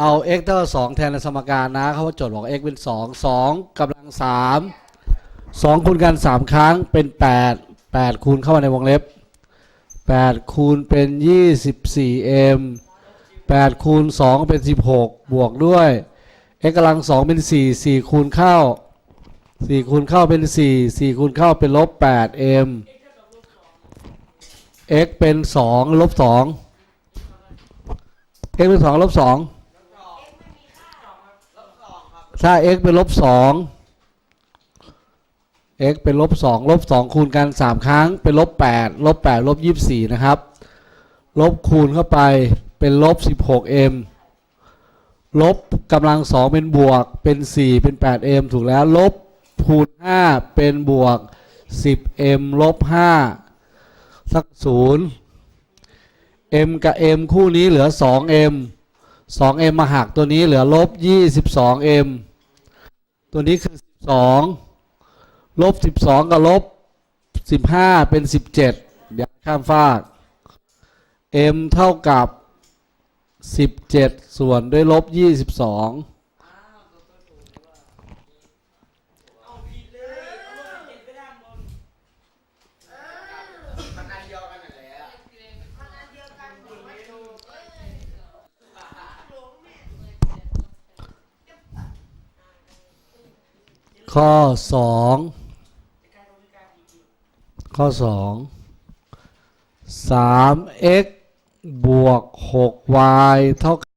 เอา x เท่ากับ2แทนในสมการนะเขาโจทย์บอก x เป็น 2 2กำลัง 3 2 คูณกัน 3 ครั้งเป็น 8 8 คูณเข้ามาในวงเล็บ 8 คูณเป็น 24m 8 คูณ 2 เป็น 16 บวกด้วย x กำลัง 2 เป็น 4 4 คูณเข้า 4 คูณเข้าเป็น 4 4 คูณเข้าเป็นลบ 8m x เป็น 2 ลบ 2 x เป็น 2 ลบ2ลบสองครับ ถ้า x เป็นลบสอง x เป็นลบสองลบสองคูณกันสามครั้ง เป็นลบแปดลบแปดลบยี่สิบสี่นะครับ ลบคูณเข้าไปเป็นลบสิบหก m ลบกำลังสองเป็นบวกเป็นสี่เป็นแปด m ถูกแล้ว ลบคูณห้าเป็นบวกสิบ m ลบห้าสักศูนย์ m กับ m คู่นี้เหลือสอง m 2m มาหักตัวนี้เหลือลบ 22m ตัวนี้คือ 12 ลบ 12 กับลบ 15 เป็น 17 เดี๋ยวข้ามฟาก m เท่ากับ 17 ส่วนด้วยลบ 22 อ้าวตัวตัวถูกว่าเอาผิดเลยเอาลบเจ็ดไปด้านบนมันอันเดียวกันนั่นแหละ มันอันเดียวกันหมดไม่ถูกเอ้ยหลงแม่ ข้อ2การบริการอีกข้อ2 3x บวก 6y เท่ากับ